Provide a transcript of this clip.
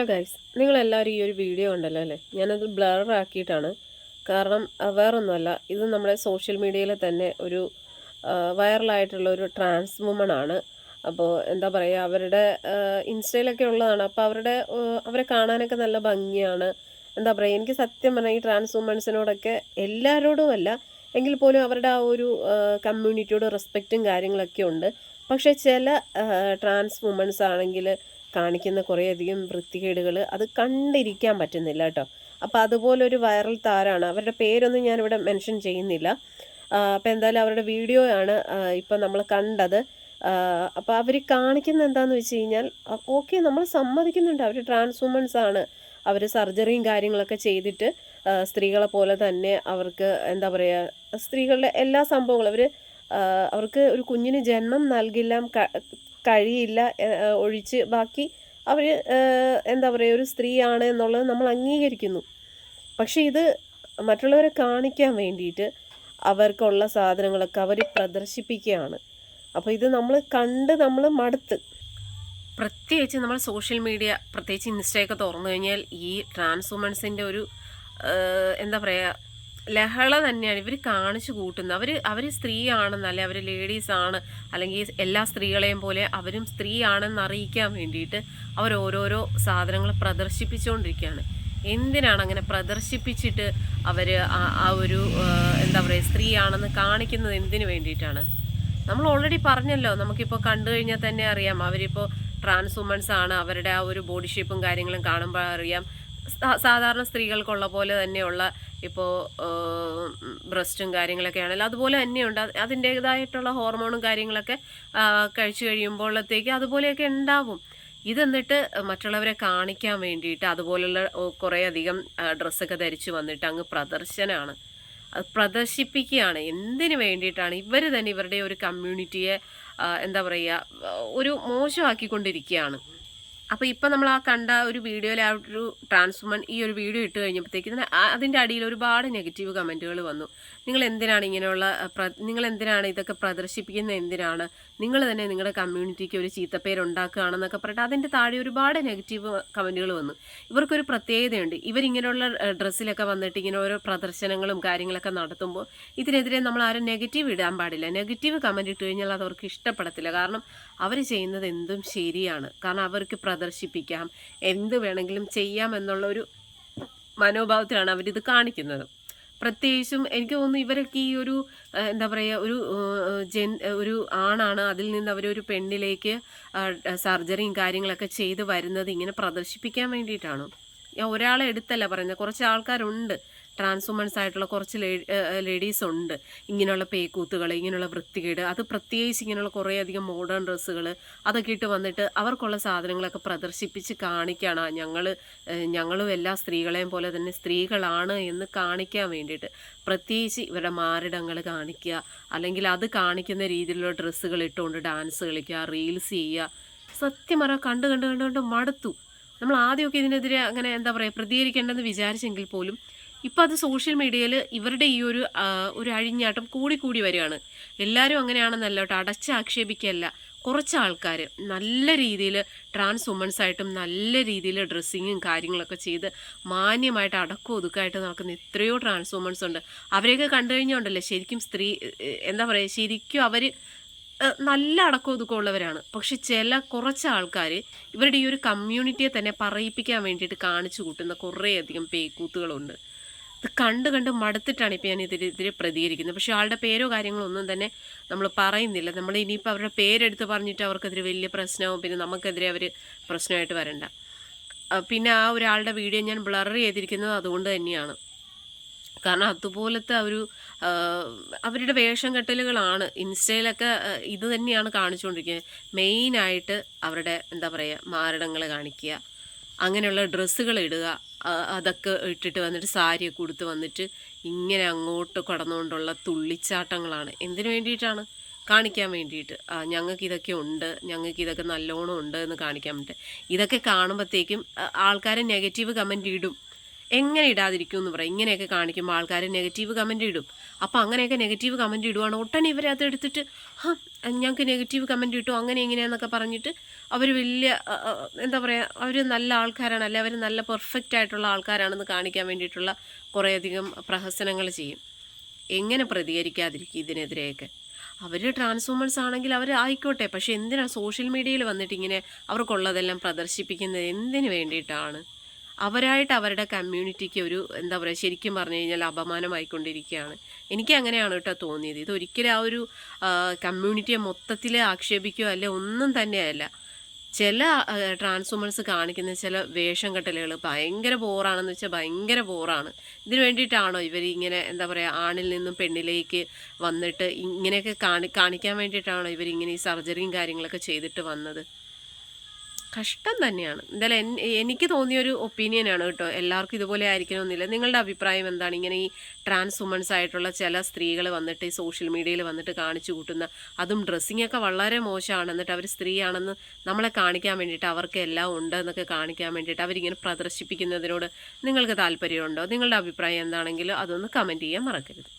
Hello guys നിങ്ങളെല്ലാവരും ഈ ഒരു വീഡിയോ ഉണ്ടല്ലോ അല്ലേ? ഞാനത് ബ്ലറാക്കിയിട്ടാണ് കാരണം വേറൊന്നുമല്ല ഇത് നമ്മുടെ സോഷ്യൽ മീഡിയയിലെ തന്നെ ഒരു വൈറലായിട്ടുള്ള ഒരു ട്രാൻസ് വുമൺ ആണ്. അപ്പോൾ എന്താ പറയുക അവരുടെ ഇൻസ്റ്റയിലൊക്കെ ഉള്ളതാണ്. അപ്പോൾ അവരുടെ അവരെ കാണാനൊക്കെ നല്ല ഭംഗിയാണ്. എന്താ പറയുക എനിക്ക് സത്യം പറഞ്ഞാൽ ഈ ട്രാൻസ് വുമൺസിനോടൊക്കെ എല്ലാവരോടും അല്ല എങ്കിൽ പോലും അവരുടെ ആ ഒരു കമ്മ്യൂണിറ്റിയോട് റെസ്പെക്റ്റും കാര്യങ്ങളൊക്കെ ഉണ്ട്. പക്ഷേ ചില ട്രാൻസ് വുമൺസ് ആണെങ്കിൽ കാണിക്കുന്ന കുറേയധികം വൃത്തികേടുകൾ അത് കണ്ടിരിക്കാൻ പറ്റുന്നില്ല കേട്ടോ. അപ്പോൾ അതുപോലൊരു വൈറൽ താരമാണ് അവരുടെ പേരൊന്നും ഞാനിവിടെ മെൻഷൻ ചെയ്യുന്നില്ല. അപ്പോൾ എന്തായാലും അവരുടെ വീഡിയോ ആണ് ഇപ്പം നമ്മൾ കണ്ടത്. അപ്പോൾ അവർ കാണിക്കുന്ന എന്താണെന്ന് വെച്ച് കഴിഞ്ഞാൽ ഓക്കെ നമ്മൾ സമ്മതിക്കുന്നുണ്ട്. അവർ ട്രാൻസ് വുമൺസ് ആണ്. അവർ സർജറിയും കാര്യങ്ങളൊക്കെ ചെയ്തിട്ട് സ്ത്രീകളെ പോലെ തന്നെ അവർക്ക് എന്താ പറയുക സ്ത്രീകളുടെ എല്ലാ സംഭവങ്ങളും അവർ അവർക്ക് ഒരു കുഞ്ഞിന് ജന്മം നൽകില്ല കഴിയില്ല ഒഴിച്ച് ബാക്കി അവർ എന്താ പറയുക ഒരു സ്ത്രീയാണ് എന്നുള്ളത് നമ്മൾ അംഗീകരിക്കുന്നു. പക്ഷേ ഇത് മറ്റുള്ളവരെ കാണിക്കാൻ വേണ്ടിയിട്ട് അവർക്കുള്ള സാധനങ്ങളൊക്കെ അവർ പ്രദർശിപ്പിക്കുകയാണ്. അപ്പോൾ ഇത് നമ്മൾ കണ്ട് നമ്മൾ മടുത്ത്. പ്രത്യേകിച്ച് നമ്മൾ സോഷ്യൽ മീഡിയ പ്രത്യേകിച്ച് ഇൻസ്റ്റയൊക്കെ തുറന്നു കഴിഞ്ഞാൽ ഈ ട്രാൻസ് വുമൻസിന്റെ ഒരു എന്താ പറയുക ലഹള തന്നെയാണ് ഇവർ കാണിച്ചു കൂട്ടുന്നത്. അവർ അവർ സ്ത്രീയാണെന്നല്ല അവർ ലേഡീസ് ആണ് അല്ലെങ്കിൽ എല്ലാ സ്ത്രീകളെയും പോലെ അവരും സ്ത്രീയാണെന്ന് അറിയിക്കാൻ വേണ്ടിയിട്ട് അവർ ഓരോരോ സാധനങ്ങൾ പ്രദർശിപ്പിച്ചുകൊണ്ടിരിക്കുകയാണ്. എന്തിനാണ് അങ്ങനെ പ്രദർശിപ്പിച്ചിട്ട് അവർ ആ ഒരു എന്താ പറയുക സ്ത്രീയാണെന്ന് കാണിക്കുന്നത് എന്തിനു വേണ്ടിയിട്ടാണ്? നമ്മൾ ഓൾറെഡി പറഞ്ഞല്ലോ നമുക്കിപ്പോൾ കണ്ടു കഴിഞ്ഞാൽ തന്നെ അറിയാം. അവരിപ്പോൾ ട്രാൻസ് വുമൻസ് ആണ് അവരുടെ ആ ഒരു ബോഡി ഷേപ്പും കാര്യങ്ങളും കാണുമ്പോൾ അറിയാം. സാധാരണ സ്ത്രീകൾക്കുള്ള പോലെ തന്നെയുള്ള ഇപ്പോൾ ബ്രസ്റ്റും കാര്യങ്ങളൊക്കെ ആണെങ്കിലും അതുപോലെ തന്നെയുണ്ട്. അത് അതിന്റേതായിട്ടുള്ള ഹോർമോണും കാര്യങ്ങളൊക്കെ കഴിച്ചു കഴിയുമ്പോഴത്തേക്ക് അതുപോലെയൊക്കെ ഉണ്ടാവും. ഇതെന്നിട്ട് മറ്റുള്ളവരെ കാണിക്കാൻ വേണ്ടിയിട്ട് അതുപോലുള്ള കുറേ കുറേയധികം ഡ്രസ്സൊക്കെ ധരിച്ചു വന്നിട്ട് അങ്ങ് പ്രദർശനമാണ് അത് പ്രദർശിപ്പിക്കുകയാണ്. എന്തിനു വേണ്ടിയിട്ടാണ്? ഇവർ തന്നെ ഇവരുടെ ഒരു കമ്മ്യൂണിറ്റിയെ എന്താ പറയുക ഒരു മോശമാക്കിക്കൊണ്ടിരിക്കുകയാണ്. അപ്പോൾ ഇപ്പം നമ്മൾ ആ കണ്ട ഒരു വീഡിയോയിൽ ആ ഒരു ട്രാൻസ്ഫോമൻ ഈ ഒരു വീഡിയോ ഇട്ട് കഴിഞ്ഞപ്പോഴത്തേക്ക് അതിന്റെ അടിയിൽ ഒരുപാട് നെഗറ്റീവ് കമന്റുകൾ വന്നു. നിങ്ങൾ എന്തിനാണ് ഇങ്ങനെയുള്ള നിങ്ങൾ എന്തിനാണ് ഇതൊക്കെ പ്രദർശിപ്പിക്കുന്നത്? എന്തിനാണ്? നിങ്ങൾ തന്നെ നിങ്ങളുടെ കമ്മ്യൂണിറ്റിക്ക് ഒരു ചീത്തപ്പേര് ഉണ്ടാക്കുകയാണെന്നൊക്കെ പറഞ്ഞിട്ട് അതിന്റെ താഴെ ഒരുപാട് നെഗറ്റീവ് കമന്റുകൾ വന്നു. ഇവർക്കൊരു പ്രത്യേകതയുണ്ട്. ഇവരിങ്ങനെയുള്ള ഡ്രസ്സിലൊക്കെ വന്നിട്ട് ഇങ്ങനെ ഓരോ പ്രദർശനങ്ങളും കാര്യങ്ങളൊക്കെ നടത്തുമ്പോൾ ഇതിനെതിരെ നമ്മൾ ആരും നെഗറ്റീവ് ഇടാൻ പാടില്ല. നെഗറ്റീവ് കമന്റ് ഇട്ട് കഴിഞ്ഞാൽ അത് അവർക്ക് ഇഷ്ടപ്പെടത്തില്ല. കാരണം അവർ ചെയ്യുന്നത് എന്തും ശരിയാണ്. കാരണം അവർക്ക് പ്രദർശിപ്പിക്കാം. എന്ത് വേണമെങ്കിലും ചെയ്യാം എന്നുള്ള ഒരു മനോഭാവത്തിലാണ് അവരിത് കാണിക്കുന്നത്. പ്രത്യേകിച്ചും എനിക്ക് തോന്നുന്നു ഇവരൊക്കെ ഈ ഒരു എന്താ പറയുക ഒരു ജെൻ ഒരു ആണാണ് അതിൽ നിന്ന് അവരൊരു പെണ്ണിലേക്ക് സർജറിയും കാര്യങ്ങളൊക്കെ ചെയ്ത് വരുന്നത് ഇങ്ങനെ പ്രദർശിപ്പിക്കാൻ വേണ്ടിയിട്ടാണ്. ഞാൻ ഒരാളെ എടുത്തല്ല പറയുന്നത്. കുറച്ച് ആൾക്കാരുണ്ട്. ട്രാൻസ്വുമൻസ് ആയിട്ടുള്ള കുറച്ച് ലേഡീസ് ഉണ്ട് ഇങ്ങനെയുള്ള പേക്കൂത്തുകൾ ഇങ്ങനെയുള്ള വൃത്തികേട് അത് പ്രത്യേകിച്ച് ഇങ്ങനെയുള്ള കുറേ അധികം മോഡേൺ ഡ്രസ്സുകൾ അതൊക്കെ ഇട്ട് വന്നിട്ട് അവർക്കുള്ള സാധനങ്ങളൊക്കെ പ്രദർശിപ്പിച്ച് കാണിക്കുകയാണ് ഞങ്ങൾ ഞങ്ങളും എല്ലാ സ്ത്രീകളെയും പോലെ തന്നെ സ്ത്രീകളാണ് എന്ന് കാണിക്കാൻ വേണ്ടിയിട്ട്. പ്രത്യേകിച്ച് ഇവരുടെ മാറിടങ്ങൾ കാണിക്കുക അല്ലെങ്കിൽ അത് കാണിക്കുന്ന രീതിയിലുള്ള ഡ്രസ്സുകൾ ഇട്ടുകൊണ്ട് ഡാൻസ് കളിക്കുക റീൽസ് ചെയ്യുക. സത്യം പറ കണ്ട് കണ്ട് കണ്ട് കണ്ട് മടുത്തു. നമ്മൾ ആദ്യമൊക്കെ ഇതിനെതിരെ അങ്ങനെ എന്താ പറയുക പ്രതികരിക്കേണ്ടെന്ന് വിചാരിച്ചെങ്കിൽ പോലും ഇപ്പം അത് സോഷ്യൽ മീഡിയയിൽ ഇവരുടെ ഈ ഒരു ഒരു അഴിഞ്ഞാട്ടം കൂടി കൂടി വരികയാണ്. എല്ലാവരും അങ്ങനെയാണെന്നല്ല കേട്ടോ. അടച്ച് ആക്ഷേപിക്കുകയല്ല. കുറച്ച് ആൾക്കാർ നല്ല രീതിയിൽ ട്രാൻസ് വുമൻസ് ആയിട്ടും നല്ല രീതിയിൽ ഡ്രസ്സിങ്ങും കാര്യങ്ങളൊക്കെ ചെയ്ത് മാന്യമായിട്ട് അടക്കം ഒതുക്കായിട്ട് നടക്കുന്ന എത്രയോ ട്രാൻസ് വുമൻസ് ഉണ്ട്. അവരെയൊക്കെ കണ്ടു കഴിഞ്ഞുണ്ടല്ലോ ശരിക്കും സ്ത്രീ എന്താ പറയുക ശരിക്കും അവർ നല്ല അടക്കം ഒതുക്കമുള്ളവരാണ് പക്ഷെ ചില കുറച്ച് ആൾക്കാർ ഇവരുടെ ഈ ഒരു കമ്മ്യൂണിറ്റിയെ തന്നെ പറയിപ്പിക്കാൻ വേണ്ടിയിട്ട് കാണിച്ചു കൂട്ടുന്ന കുറേയധികം പേക്കൂത്തുകളുണ്ട് ഇത് കണ്ട് കണ്ട് മടുത്തിട്ടാണ് ഇപ്പോൾ ഞാൻ ഇതിനെതിരെ പ്രതികരിക്കുന്നത്. പക്ഷേ ആളുടെ പേരോ കാര്യങ്ങളോ ഒന്നും തന്നെ നമ്മൾ പറയുന്നില്ല. നമ്മൾ ഇനിയിപ്പോൾ അവരുടെ പേരെടുത്ത് പറഞ്ഞിട്ട് അവർക്കെതിരെ വലിയ പ്രശ്നവും പിന്നെ നമുക്കെതിരെ അവർ പ്രശ്നമായിട്ട് വരണ്ട. പിന്നെ ആ ഒരാളുടെ വീഡിയോ ഞാൻ ബ്ലർ ചെയ്തിരിക്കുന്നത് അതുകൊണ്ട് തന്നെയാണ്. കാരണം അതുപോലത്തെ ഒരു അവരുടെ വേഷം കെട്ടലുകളാണ് ഇൻസ്റ്റയിലൊക്കെ ഇത് തന്നെയാണ് കാണിച്ചുകൊണ്ടിരിക്കുന്നത്. മെയിനായിട്ട് അവരുടെ എന്താ പറയുക മാരടങ്ങൾ കാണിക്കുക. അങ്ങനെയുള്ള ഡ്രസ്സുകൾ ഇടുക അതൊക്കെ ഇട്ടിട്ട് വന്നിട്ട് സാരിയൊക്കെ ഉടുത്ത് വന്നിട്ട് ഇങ്ങനെ അങ്ങോട്ട് കടന്നുകൊണ്ടുള്ള തുള്ളിച്ചാട്ടങ്ങളാണ്. എന്തിനു വേണ്ടിയിട്ടാണ്? കാണിക്കാൻ വേണ്ടിയിട്ട്. ഞങ്ങൾക്ക് ഇതൊക്കെ ഉണ്ട് ഞങ്ങൾക്ക് ഇതൊക്കെ നല്ലോണം ഉണ്ട് എന്ന് കാണിക്കാൻ വേണ്ടിയിട്ട്. ഇതൊക്കെ കാണുമ്പോഴത്തേക്കും ആൾക്കാർ നെഗറ്റീവ് കമന്റ് ഇടും. എങ്ങനെ ഇടാതിരിക്കും എന്ന് പറയും. ഇങ്ങനെയൊക്കെ കാണിക്കുമ്പോൾ ആൾക്കാർ നെഗറ്റീവ് കമന്റ് ഇടും. അപ്പോൾ അങ്ങനെയൊക്കെ നെഗറ്റീവ് കമന്റ് ഇടുവാണ്. ഒട്ടനെ ഇവർ എടുത്തിട്ട് ഹാ ഞങ്ങൾക്ക് നെഗറ്റീവ് കമന്റ് ഇട്ടു. അങ്ങനെ ഇങ്ങനെയെന്നൊക്കെ പറഞ്ഞിട്ട് അവർ വലിയ എന്താ പറയുക അവർ നല്ല ആൾക്കാരാണ്. അല്ലെ അവർ നല്ല പെർഫെക്റ്റ് ആയിട്ടുള്ള ആൾക്കാരാണെന്ന് കാണിക്കാൻ വേണ്ടിയിട്ടുള്ള കുറേയധികം പ്രഹസനങ്ങൾ ചെയ്യും. എങ്ങനെ പ്രതികരിക്കാതിരിക്കും ഇതിനെതിരെയൊക്കെ? അവർ ട്രാൻസ്ഫോമേഴ്സ് ആണെങ്കിൽ അവർ ആയിക്കോട്ടെ. പക്ഷേ എന്തിനാണ് സോഷ്യൽ മീഡിയയിൽ വന്നിട്ട് ഇങ്ങനെ അവർക്കുള്ളതെല്ലാം പ്രദർശിപ്പിക്കുന്നത്? എന്തിനു വേണ്ടിയിട്ടാണ്? അവരായിട്ട് അവരുടെ കമ്മ്യൂണിറ്റിക്ക് ഒരു എന്താ പറയുക ശരിക്കും പറഞ്ഞു കഴിഞ്ഞാൽ അപമാനമായിക്കൊണ്ടിരിക്കുകയാണ്. എനിക്ക് അങ്ങനെയാണ് കേട്ടോ തോന്നിയത്. ഇത് ഒരിക്കലും ആ ഒരു കമ്മ്യൂണിറ്റിയെ മൊത്തത്തിൽ ആക്ഷേപിക്കുകയോ അല്ലെ ഒന്നും തന്നെയല്ല. ചില ട്രാൻസ്ഫോമേഴ്സ് കാണിക്കുന്ന ചില വേഷം കെട്ടലുകൾ ഭയങ്കര ബോറാണെന്ന് വെച്ചാൽ ഭയങ്കര ബോറാണ്. ഇതിനു വേണ്ടിയിട്ടാണോ ഇവർ ഇങ്ങനെ എന്താ പറയുക ആണിൽ നിന്നും പെണ്ണിലേക്ക് വന്നിട്ട് ഇങ്ങനെയൊക്കെ കാണി കാണിക്കാൻ വേണ്ടിയിട്ടാണോ ഇവരിങ്ങനെ ഈ സർജറിയും കാര്യങ്ങളൊക്കെ ചെയ്തിട്ട് വന്നത്? കഷ്ടം തന്നെയാണ്. എന്തായാലും എനിക്ക് തോന്നിയൊരു ഒപ്പീനിയനാണ് കേട്ടോ. എല്ലാവർക്കും ഇതുപോലെ ആയിരിക്കണമെന്നില്ല. നിങ്ങളുടെ അഭിപ്രായം എന്താണ്? ഇങ്ങനെ ഈ ട്രാൻസ് വുമൻസ് ആയിട്ടുള്ള ചില സ്ത്രീകൾ വന്നിട്ട് ഈ സോഷ്യൽ മീഡിയയിൽ വന്നിട്ട് കാണിച്ചു കൂട്ടുന്ന അതും ഡ്രസ്സിങ് ഒക്കെ വളരെ മോശമാണ്. എന്നിട്ട് അവർ സ്ത്രീയാണെന്ന് നമ്മളെ കാണിക്കാൻ വേണ്ടിയിട്ട് അവർക്ക് എല്ലാം ഉണ്ട് എന്നൊക്കെ കാണിക്കാൻ വേണ്ടിയിട്ട് അവരിങ്ങനെ പ്രദർശിപ്പിക്കുന്നതിനോട് നിങ്ങൾക്ക് താല്പര്യമുണ്ടോ? നിങ്ങളുടെ അഭിപ്രായം എന്താണെങ്കിലും അതൊന്ന് കമന്റ് ചെയ്യാൻ മറക്കരുത്.